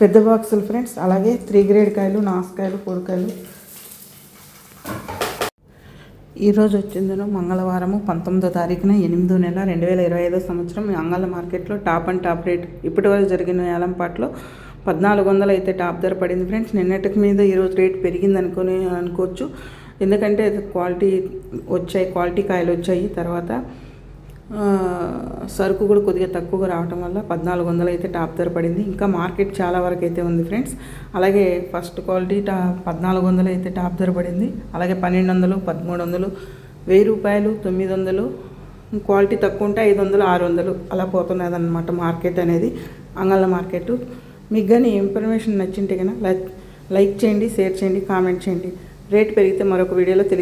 పెద్ద బాక్సులు ఫ్రెండ్స్. అలాగే త్రీ గ్రేడ్ కాయలు నాసుకాయలు పొడికాయలు ఈరోజు వచ్చిందను మంగళవారము పంతొమ్మిదో తారీఖున ఎనిమిదో నెల రెండు వేల ఇరవై ఐదో సంవత్సరం. అంగళ మార్కెట్లో టాప్ అండ్ టాప్ రేట్ ఇప్పటి వరకు జరిగిన ఏలంపాట్లో పద్నాలుగు వందలు అయితే టాప్ ధర పడింది ఫ్రెండ్స్. నిన్నటికి మీద ఈరోజు రేట్ పెరిగింది అనుకుని అనుకోవచ్చు. ఎందుకంటే క్వాలిటీ వచ్చాయి క్వాలిటీ కాయలు వచ్చాయి. తర్వాత సరుకు కూడా కొద్దిగా తక్కువగా రావటం వల్ల పద్నాలుగు వందలు అయితే టాప్ ధర పడింది. ఇంకా మార్కెట్ చాలా వరకు అయితే ఉంది ఫ్రెండ్స్. అలాగే ఫస్ట్ క్వాలిటీ టా పద్నాలుగు వందలు అయితే టాప్ ధర పడింది. అలాగే పన్నెండు వందలు పదమూడు వందలు వెయ్యి రూపాయలు తొమ్మిది వందలు క్వాలిటీ తక్కువ ఉంటే ఐదు వందలు ఆరు వందలు అలా పోతున్నది అనమాట మార్కెట్ అనేది అంగళ్ళ మార్కెట్. మీకు కానీ ఇన్ఫర్మేషన్ నచ్చింటే కనుక లైక్ లైక్ చేయండి షేర్ చేయండి కామెంట్ చేయండి. రేట్ పెరిగితే మరొక వీడియోలో తెలియ